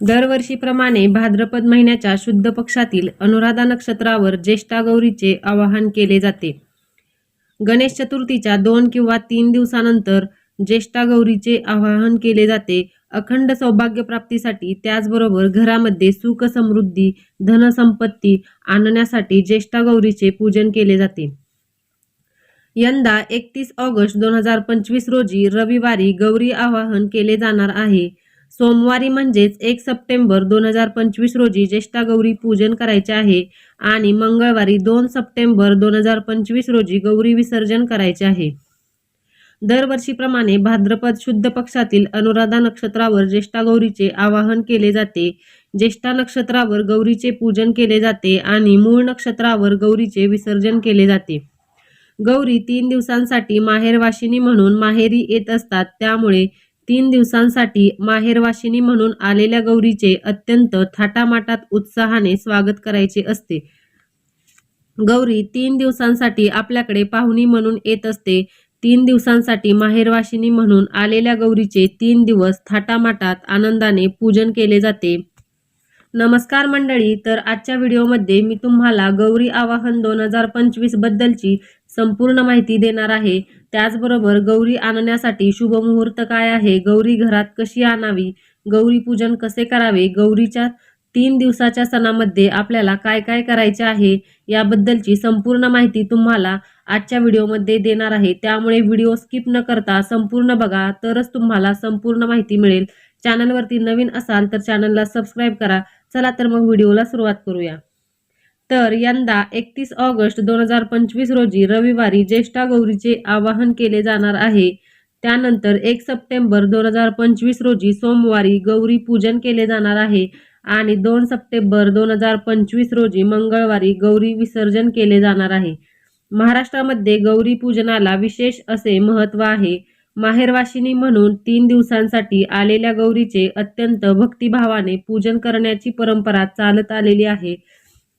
दरवर्षीप्रमाणे भाद्रपद महिन्याच्या शुद्ध पक्षातील अनुराधा नक्षत्रावर ज्येष्ठा गौरीचे आवाहन केले जाते. गणेश चतुर्थीच्या दोन किंवा तीन दिवसानंतर ज्येष्ठा गौरीचे आवाहन केले जाते. अखंड सौभाग्य प्राप्तीसाठी त्याचबरोबर घरामध्ये सुख समृद्धी धनसंपत्ती आणण्यासाठी ज्येष्ठा गौरीचे पूजन केले जाते. यंदा एकतीस ऑगस्ट दोन हजार पंचवीस रोजी रविवारी गौरी आवाहन केले जाणार आहे. सोमवारी म्हणजेच एक सप्टेंबर दोन हजार पंचवीस रोजी ज्येष्ठा गौरी पूजन करायचे आहे आणि मंगळवारी दोन सप्टेंबर दोन हजार पंचवीस रोजी गौरी विसर्जन करायचे आहे. दरवर्षीप्रमाणे भाद्रपद शुद्ध पक्षातील अनुराधा नक्षत्रावर ज्येष्ठा गौरीचे आवाहन केले जाते. ज्येष्ठा नक्षत्रावर गौरीचे पूजन केले जाते आणि मूळ नक्षत्रावर गौरीचे विसर्जन केले जाते. गौरी तीन दिवसांसाठी माहेरवाशिनी म्हणून माहेरी येत असतात. त्यामुळे तीन दिवसांसाठी माहेरवाशिनी म्हणून आलेल्या गौरीचे अत्यंत थाटामाटात उत्साहाने स्वागत करायचे असते. गौरी तीन दिवसांसाठी आपल्याकडे पाहुणी म्हणून येत असते. तीन दिवसांसाठी माहेरवाशिनी म्हणून आलेल्या गौरीचे तीन दिवस थाटामाटात आनंदाने पूजन केले जाते. नमस्कार मंडळी तर आजच्या व्हिडिओमध्ये मी तुम्हाला गौरी आवाहन दोन हजार पंचवीस बद्दलची संपूर्ण माहिती देणार आहे. त्याचबरोबर गौरी आणण्यासाठी शुभ मुहूर्त काय आहे? गौरी घरात कशी आणावी? गौरी पूजन कसे करावे? गौरीच्या तीन दिवसाच्या सणामध्ये आपल्याला काय काय करायचे आहे? याबद्दलची संपूर्ण माहिती तुम्हाला आजच्या व्हिडिओमध्ये देणार आहे. त्यामुळे व्हिडिओ स्किप न करता संपूर्ण बघा तरच तुम्हाला संपूर्ण माहिती मिळेल. चॅनलवरती नवीन असाल तर चॅनलला सबस्क्राईब करा. चला तर मग व्हिडिओला सुरुवात करूया. तर यंदा एकतीस ऑगस्ट दोन हजार पंचवीस रोजी रविवारी ज्येष्ठा गौरीचे आवाहन केले जाणार आहे. त्यानंतर एक सप्टेंबर दोन हजार पंचवीस रोजी सोमवारी गौरी पूजन केले जाणार आहे आणि दोन सप्टेंबर दोन हजार पंचवीस रोजी मंगळवारी गौरी विसर्जन केले जाणार आहे. महाराष्ट्रामध्ये गौरी पूजनाला विशेष असे महत्त्व आहे. माहेरवाशिनी म्हणून तीन दिवसांसाठी आलेल्या गौरीचे अत्यंत भक्तिभावाने पूजन करण्याची परंपरा चालत आलेली आहे.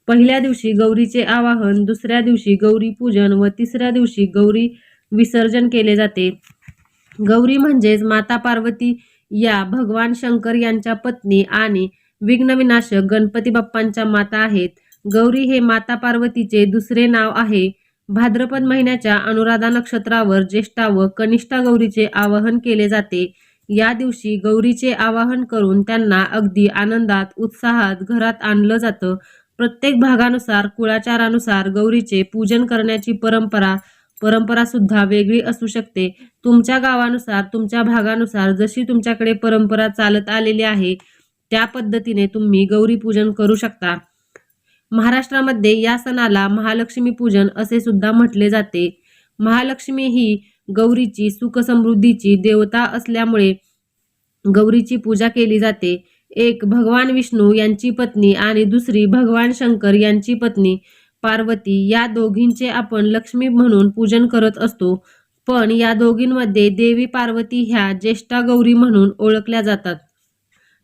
पहिल्या दिवशी गौरीचे आवाहन दुसऱ्या दिवशी गौरी पूजन व तिसऱ्या दिवशी गौरी विसर्जन केले जाते. गौरी म्हणजेच माता पार्वती या भगवान शंकर यांच्या पत्नी आणि विघ्नविनाशक गणपती बाप्पांच्या माता आहेत. गौरी हे माता पार्वतीचे दुसरे नाव आहे. भाद्रपद महिन्याच्या अनुराधा नक्षत्रावर ज्येष्ठा व कनिष्ठा गौरीचे आवाहन केले जाते. या दिवशी गौरीचे आवाहन करून त्यांना अगदी आनंदात उत्साहात घरात आणलं जातं. प्रत्येक भागानुसार कुळाचारानुसार गौरीचे पूजन करण्याची परंपरा परंपरा सुद्धा वेगळी असू शकते. तुमच्या गावानुसार तुमच्या भागानुसार जशी तुमच्याकडे परंपरा चालत आलेली आहे त्या पद्धतीने तुम्ही गौरी पूजन करू शकता. महाराष्ट्रामध्ये या सणाला महालक्ष्मी पूजन असे सुद्धा म्हटले जाते. महालक्ष्मी ही गौरीची सुखसमृद्धीची देवता असल्यामुळे गौरीची पूजा केली जाते. एक भगवान विष्णू यांची पत्नी आणि दुसरी भगवान शंकर यांची पत्नी पार्वती या दोघींचे आपण लक्ष्मी म्हणून पूजन करत असतो. पण या दोघींमध्ये देवी पार्वती ह्या ज्येष्ठा गौरी म्हणून ओळखल्या जातात.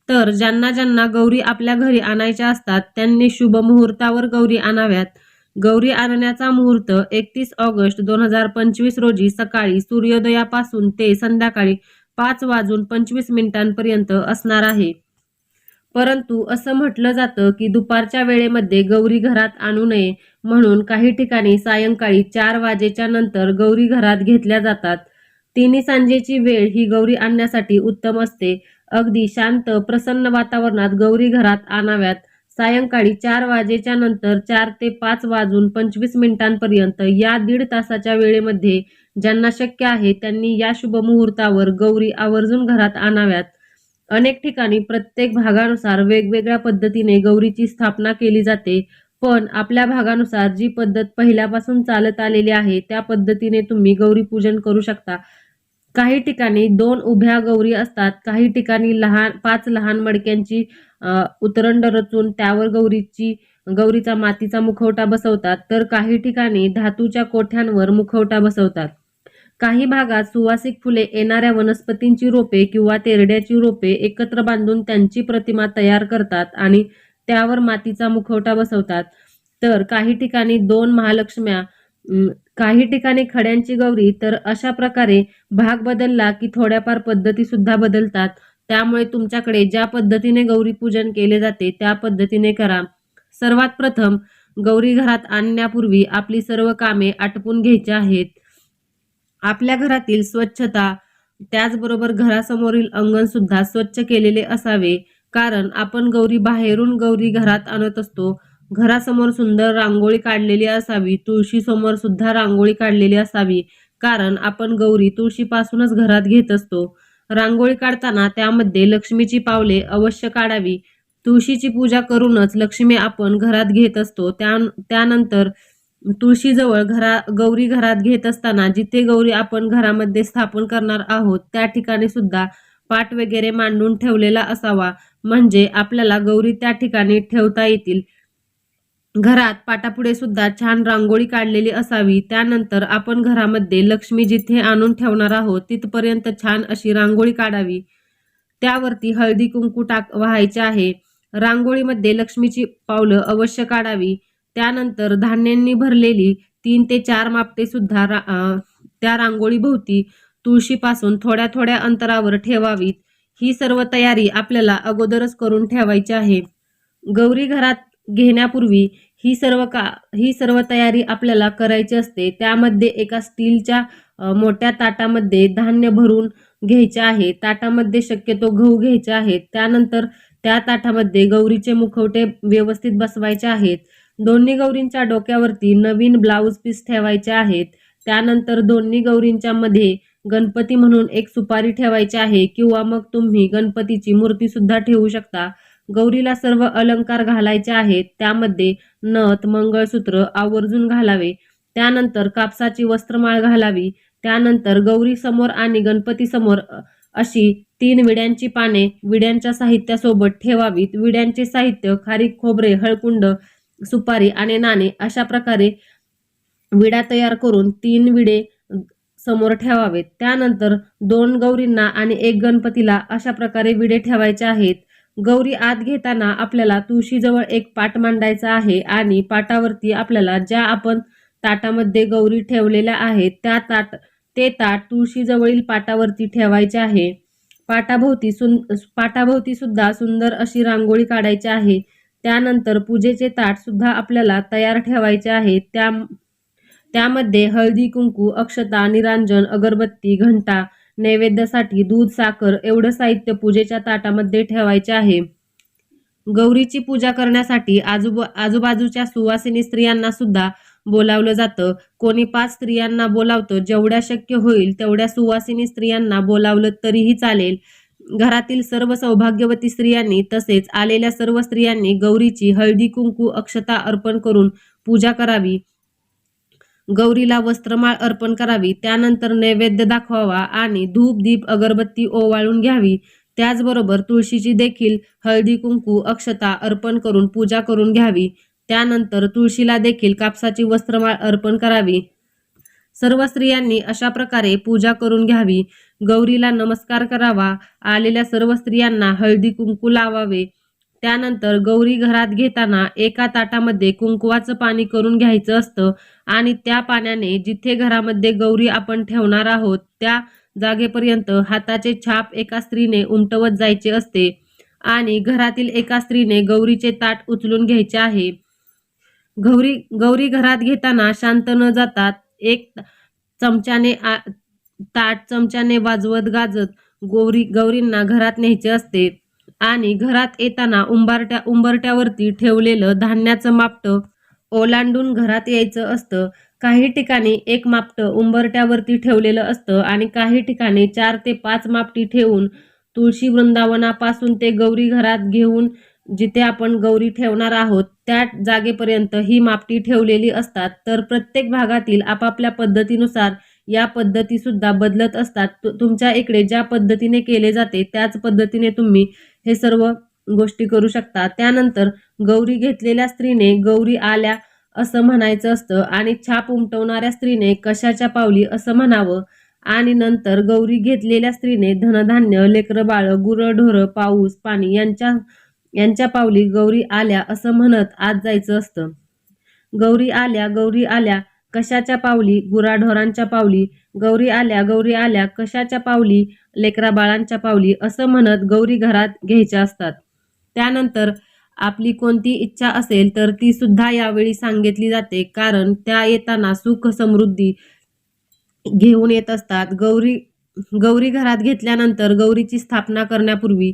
तर ज्यांना ज्यांना गौरी आपल्या घरी आणायच्या असतात त्यांनी शुभ मुहूर्तावर गौरी आणाव्यात. गौरी आणण्याचा मुहूर्त एकतीस ऑगस्ट दोन हजार पंचवीस रोजी सकाळी सूर्योदयापासून ते संध्याकाळी पाच वाजून पंचवीस मिनिटांपर्यंत असणार आहे. परंतु असं म्हटलं जातं की दुपारच्या वेळेमध्ये गौरी घरात आणू नये म्हणून काही ठिकाणी सायंकाळी चार वाजेच्या नंतर गौरी घरात घेतल्या जातात. तिन्ही सांजेची वेळ ही गौरी आणण्यासाठी उत्तम असते. अगदी शांत प्रसन्न वातावरणात गौरी घरात आणाव्यात. सायंकाळी चार वाजेच्या नंतर चार ते पाच वाजून पंचवीस मिनिटांपर्यंत या दीड तासाच्या वेळेमध्ये ज्यांना शक्य आहे त्यांनी या शुभ मुहूर्तावर गौरी आवर्जून घरात आणाव्यात. अनेक ठिकाणी प्रत्येक भागानुसार वेगवेगळ्या पद्धतीने गौरीची स्थापना केली जाते. पण आपल्या भागानुसार जी पद्धत पहिल्यापासून चालत आलेली आहे त्या पद्धतीने तुम्ही गौरी पूजन करू शकता. काही ठिकाणी दोन उभ्या गौरी असतात काही ठिकाणी लहान पाच लहान मडक्यांची उतरंड रचून त्यावर गौरीची गौरीचा मातीचा मुखवटा बसवतात. तर काही ठिकाणी धातूच्या कोठ्यांवर मुखवटा बसवतात. काही भागात सुवासिक फुले येणाऱ्या वनस्पतींची रोपे किंवा तेरड्याची रोपे एकत्र बांधून त्यांची प्रतिमा तयार करतात आणि त्यावर मातीचा मुखवटा बसवतात. तर काही ठिकाणी दोन महालक्ष्म्या काही ठिकाणी खड्यांची गौरी तर अशा प्रकारे भाग बदलला की थोड्याफार पद्धती सुद्धा बदलतात. त्यामुळे तुमच्याकडे ज्या पद्धतीने गौरी पूजन केले जाते त्या पद्धतीने करा. सर्वात प्रथम गौरी घरात आणण्यापूर्वी आपली सर्व कामे आटपून घ्यायची आहेत. आपल्या घरातील स्वच्छता त्याचबरोबर घरासमोरील अंगण सुद्धा स्वच्छ केलेले असावे. कारण आपण गौरी बाहेरून गौरी घरात आणत असतो. घरासमोर सुंदर रांगोळी काढलेली असावी तुळशी समोर सुद्धा रांगोळी काढलेली असावी. कारण आपण गौरी तुळशीपासूनच घरात घेत असतो. रांगोळी काढताना त्यामध्ये लक्ष्मीची पावले अवश्य काढावी. तुळशीची पूजा करूनच लक्ष्मी आपण घरात घेत असतो. त्या त्यानंतर तुळशीजवळ घरा गौरी घरात घेत असताना जिथे गौरी आपण घरामध्ये स्थापन करणार आहोत त्या ठिकाणी सुद्धा पाट वगैरे मांडून ठेवलेला असावा. म्हणजे आपल्याला गौरी त्या ठिकाणी ठेवता येतील. घरात पाटापुढे सुद्धा छान रांगोळी काढलेली असावी. त्यानंतर आपण घरामध्ये लक्ष्मी जिथे आणून ठेवणार आहोत तिथपर्यंत छान अशी रांगोळी काढावी. त्यावरती हळदी कुंकू टाक व्हायचे आहे. रांगोळीमध्ये लक्ष्मीची पावलं अवश्य काढावी. त्यानंतर धान्यांनी भरलेली तीन ते चार मापटे सुद्धा रा त्या रांगोळीभोवती तुळशीपासून थोड्या थोड्या अंतरावर ठेवावीत. ही सर्व तयारी आपल्याला अगोदरच करून ठेवायची आहे. गौरी घरात घेण्यापूर्वी ही सर्व का ही सर्व तयारी आपल्याला करायची असते. त्यामध्ये एका स्टीलच्या मोठ्या ताटामध्ये धान्य भरून घ्यायचे आहे. ताटामध्ये शक्यतो गहू घ्यायचे आहेत. त्यानंतर त्या ताटामध्ये गौरीचे मुखवटे व्यवस्थित बसवायचे आहेत. दोन्ही गौरींच्या डोक्यावरती नवीन ब्लाऊज पीस ठेवायचे आहेत. त्यानंतर दोन्ही गौरींच्या मध्ये गणपती म्हणून एक सुपारी ठेवायची आहे किंवा मग तुम्ही गणपतीची मूर्ती सुद्धा ठेवू शकता. गौरीला सर्व अलंकार घालायचे आहेत. त्यामध्ये नथ मंगळसूत्र आवर्जून घालावे. त्यानंतर कापसाची वस्त्रमाळ घालावी. त्यानंतर गौरी समोर आणि गणपती समोर अशी तीन विड्यांची पाने विड्यांच्या साहित्यासोबत ठेवावीत. विड्यांचे साहित्य खारीक खोबरे हळकुंड सुपारी आणि नाणे अशा प्रकारे विडा तयार करून तीन विडे समोर ठेवावेत. त्यानंतर दोन गौरींना आणि एक गणपतीला अशा प्रकारे विडे ठेवायचे आहेत. गौरी आत घेताना आपल्याला तुळशीजवळ एक पाट मांडायचा आहे आणि पाटावरती आपल्याला ज्या आपण ताटामध्ये गौरी ठेवलेल्या आहेत त्या ताट ते ताट तुळशीजवळील पाटावरती ठेवायचे आहे. पाटाभोवती सुं पाटाभोवती सुद्धा सुंदर अशी रांगोळी काढायची आहे. त्यानंतर पूजेचे ताट सुद्धा आपल्याला तयार ठेवायचे आहे त्या त्यामध्ये हळदी कुंकू अक्षता निरांजन अगरबत्ती घंटा नैवेद्यासाठी दूध साखर एवढं साहित्य पूजेच्या ताटामध्ये ठेवायचे आहे. गौरीची पूजा करण्यासाठी आजूबा आजूबाजूच्या सुवासिनी स्त्रियांना सुद्धा बोलावलं जातं. कोणी पाच स्त्रियांना बोलावतं जेवढ्या शक्य होईल तेवढ्या सुवासिनी स्त्रियांना बोलावलं तरीही चालेल. घरातील सर्व सौभाग्यवती स्त्रियांनी तसेच आलेल्या सर्व स्त्रियांनी गौरीची हळदी कुंकू अक्षता अर्पण करून पूजा करावी. गौरीला वस्त्रमाळ अर्पण करावी. त्यानंतर नैवेद्य दाखवावा आणि धूप दीप अगरबत्ती ओवाळून घ्यावी. त्याचबरोबर तुळशीची देखील हळदी कुंकू अक्षता अर्पण करून पूजा करून घ्यावी. त्यानंतर तुळशीला देखील कापसाची वस्त्रमाळ अर्पण करावी. सर्व स्त्रियांनी अशा प्रकारे पूजा करून घ्यावी. गौरीला नमस्कार करावा. आलेल्या सर्व स्त्रियांना हळदी कुंकू लावावे. त्यानंतर गौरी घरात घेताना एका ताटामध्ये कुंकवाचं पाणी करून घ्यायचं असतं आणि त्या पाण्याने जिथे घरामध्ये गौरी आपण ठेवणार आहोत त्या जागेपर्यंत हाताचे छाप एका स्त्रीने उमटवत जायचे असते आणि घरातील एका स्त्रीने गौरीचे ताट उचलून घ्यायचे आहे. गौरी गौरी घरात घेताना शांत न जातात एक चमच्याने आ- ताट चमच्याने वाजवत गाजत गौरी गौरींना घरात न्यायचे असते. आणि घरात येताना उंबारट्या उंबरट्यावरती ठेवलेलं धान्याचं मापटं ओलांडून घरात यायचं असतं. काही ठिकाणी एक मापटं उंबरट्यावरती ठेवलेलं असतं आणि काही ठिकाणी चार ते पाच मापटी ठेवून तुळशी वृंदावनापासून ते गौरी घरात घेऊन जिथे आपण गौरी ठेवणार आहोत त्या जागेपर्यंत ही मापटी ठेवलेली असतात. तर प्रत्येक भागातील आपापल्या पद्धतीनुसार या पद्धती सुद्धा बदलत असतात. तु- तुमच्या इकडे ज्या पद्धतीने केले जाते त्याच पद्धतीने तुम्ही हे सर्व गोष्टी करू शकता. त्यानंतर गौरी घेतलेल्या स्त्रीने गौरी आल्या असं म्हणायचं असतं आणि छाप उमटवणाऱ्या स्त्रीने कशाच्या पावली असं म्हणावं आणि नंतर गौरी घेतलेल्या स्त्रीने धनधान्य लेकरं बाळ गुरं ढोरं पाऊस पाणी यांच्या यांच्या पावली गौरी आल्या असं म्हणत आत जायचं असतं. गौरी आल्या गौरी आल्या कशाच्या पावली? गुराढोरांच्या पावली. गौरी आल्या गौरी आल्या कशाच्या पावली? लेकरा बाळांच्या पावली असं म्हणत गौरी घरात घ्यायच्या असतात. त्यानंतर आपली कोणती इच्छा असेल तर ती सुद्धा यावेळी सांगितली जाते. कारण त्या येताना सुख समृद्धी घेऊन येत असतात. गौरी गौरी घरात घेतल्यानंतर गौरीची स्थापना करण्यापूर्वी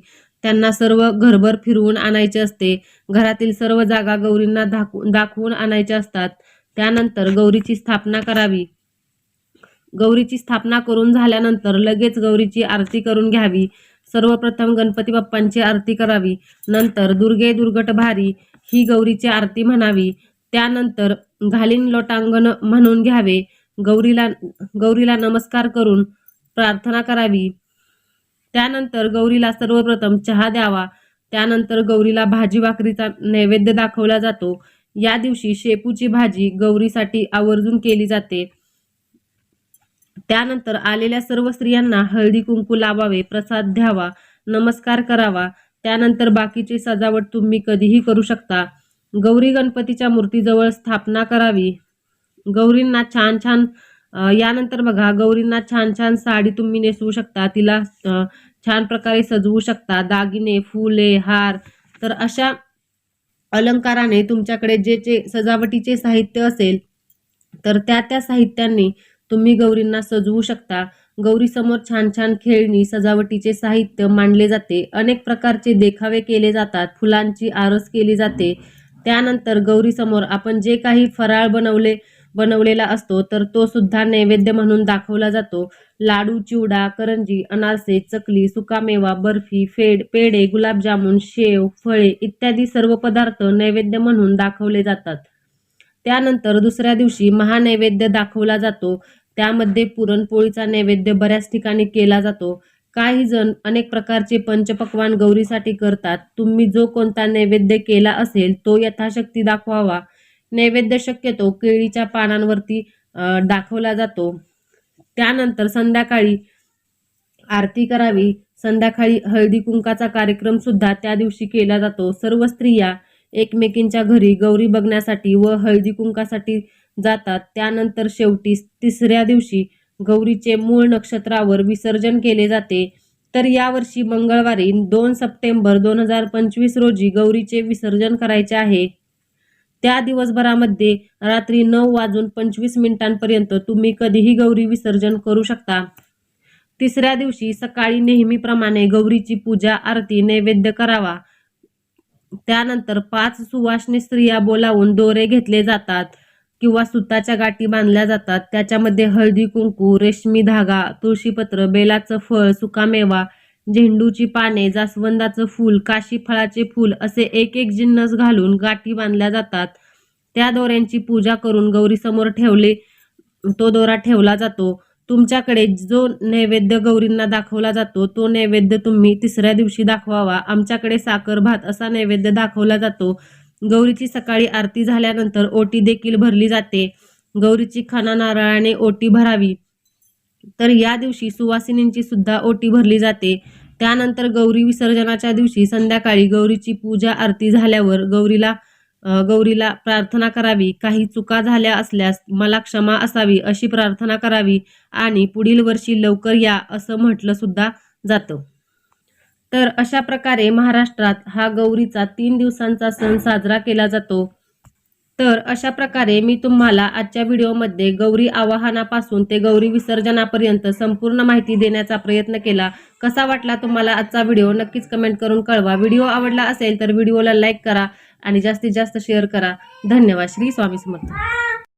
त्यांना सर्व घरभर फिरवून आणायचे असते. घरातील सर्व जागा गौरींना दाखवू दाखवून आणायच्या असतात. त्यानंतर गौरीची स्थापना करावी. गौरीची स्थापना करून झाल्यानंतर लगेच गौरीची आरती करून घ्यावी. सर्वप्रथम गणपती बाप्पांची आरती करावी. नंतर दुर्गे दुर्गट भारी ही गौरीची आरती म्हणावी. त्यानंतर घालीन लोटांगण म्हणून घ्यावे. गौरीला गौरीला नमस्कार करून प्रार्थना करावी. त्यानंतर गौरीला सर्वप्रथम चहा द्यावा. त्यानंतर गौरीला भाजी भाकरीचा नैवेद्य दाखवला जातो. या दिवशी शेपूची भाजी गौरीसाठी आवर्जून केली जाते. त्यानंतर आलेल्या सर्व स्त्रियांना हळदी कुंकू लावावे प्रसाद द्यावा नमस्कार करावा. त्यानंतर बाकीची सजावट तुम्ही कधीही करू शकता. गौरी गणपतीच्या मूर्तीजवळ स्थापना करावी. गौरींना छान छान यानंतर बघा गौरींना छान छान साडी तुम्ही नेसवू शकता. तिला छान प्रकारे सजवू शकता. दागिने फुले हार. तर अशा अलंकाराने तुमच्याकडे जे जे सजावटीचे साहित्य असेल तर त्या त्या साहित्यांनी तुम्ही गौरींना सजवू शकता. गौरीसमोर छान छान खेळणी सजावटीचे साहित्य मांडले जाते. अनेक प्रकारचे देखावे केले जातात. फुलांची आरस केली जाते. त्यानंतर गौरीसमोर आपण जे काही फराळ बनवले बनवलेला असतो तर तो सुद्धा नैवेद्य म्हणून दाखवला जातो. लाडू चिवडा करंजी अनारसे चकली सुकामेवा बर्फी फेड पेढे गुलाबजामुन शेव फळे इत्यादी सर्व पदार्थ नैवेद्य म्हणून दाखवले जातात. त्यानंतर दुसऱ्या दिवशी महानैवेद्य दाखवला जातो. त्यामध्ये पुरणपोळीचा नैवेद्य बऱ्याच ठिकाणी केला जातो. काही जण अनेक प्रकारचे पंचपक्वान गौरीसाठी करतात. तुम्ही जो कोणता नैवेद्य केला असेल तो यथाशक्ती दाखवावा. नैवेद्य शक्यतो केळीच्या पानांवरती दाखवला जातो. त्यानंतर संध्याकाळी आरती करावी. संध्याकाळी हळदी कुंकाचा कार्यक्रम सुद्धा त्या दिवशी केला जातो. सर्व स्त्रिया एकमेकींच्या घरी गौरी बघण्यासाठी व हळदी कुंकासाठी जातात. त्यानंतर शेवटी तिसऱ्या दिवशी गौरीचे मूळ नक्षत्रावर विसर्जन केले जाते. तर यावर्षी मंगळवारी दोन सप्टेंबर दोन हजार पंचवीस रोजी गौरीचे विसर्जन करायचे आहे. त्या दिवसभरामध्ये रात्री नऊ वाजून पंचवीस मिनिटांपर्यंत तुम्ही कधीही गौरी विसर्जन करू शकता. तिसऱ्या दिवशी सकाळी नेहमीप्रमाणे गौरीची पूजा आरती नैवेद्य करावा. त्यानंतर पाच सुवासनी स्त्रिया बोलावून दोरे घेतले जातात किंवा सुताच्या गाठी बांधल्या जातात. त्याच्यामध्ये हळदी कुंकू रेशमी धागा तुळशीपत्र बेलाचं फळ सुकामेवा झेंडूची पाने जास्वंदाचं फूल काशी फळाचे फूल असे एक एक जिन्नस घालून गाठी बांधल्या जातात. त्या दोऱ्यांची पूजा करून गौरीसमोर ठेवले तो दोरा ठेवला जातो. तुमच्याकडे जो नैवेद्य गौरींना दाखवला जातो तो नैवेद्य तुम्ही तिसऱ्या दिवशी दाखवावा. आमच्याकडे साखर भात असा नैवेद्य दाखवला जातो. गौरीची सकाळी आरती झाल्यानंतर ओटी देखील भरली जाते. गौरीची खाना नारळाने ओटी भरावी. तर या दिवशी सुवासिनींची सुद्धा ओटी भरली जाते. त्यानंतर गौरी विसर्जनाच्या दिवशी संध्याकाळी गौरीची पूजा आरती झाल्यावर गौरीला गौरीला प्रार्थना करावी. काही चुका झाल्या असल्यास मला क्षमा असावी अशी प्रार्थना करावी आणि पुढील वर्षी लवकर या असं म्हटलं सुद्धा जातं. तर अशा प्रकारे महाराष्ट्रात हा गौरीचा तीन दिवसांचा सण साजरा केला जातो. तर अशा प्रकारे मी तुम्हाला आजच्या व्हिडिओमध्ये गौरी आवाहनापासून ते गौरी विसर्जनापर्यंत संपूर्ण माहिती देण्याचा प्रयत्न केला. कसा वाटला तुम्हाला आजचा व्हिडिओ? नक्कीच कमेंट करून कळवा. व्हिडिओ आवडला असेल तर व्हिडिओला लाईक करा आणि जास्तीत जास्त शेअर करा. धन्यवाद. श्री स्वामी समर्थ.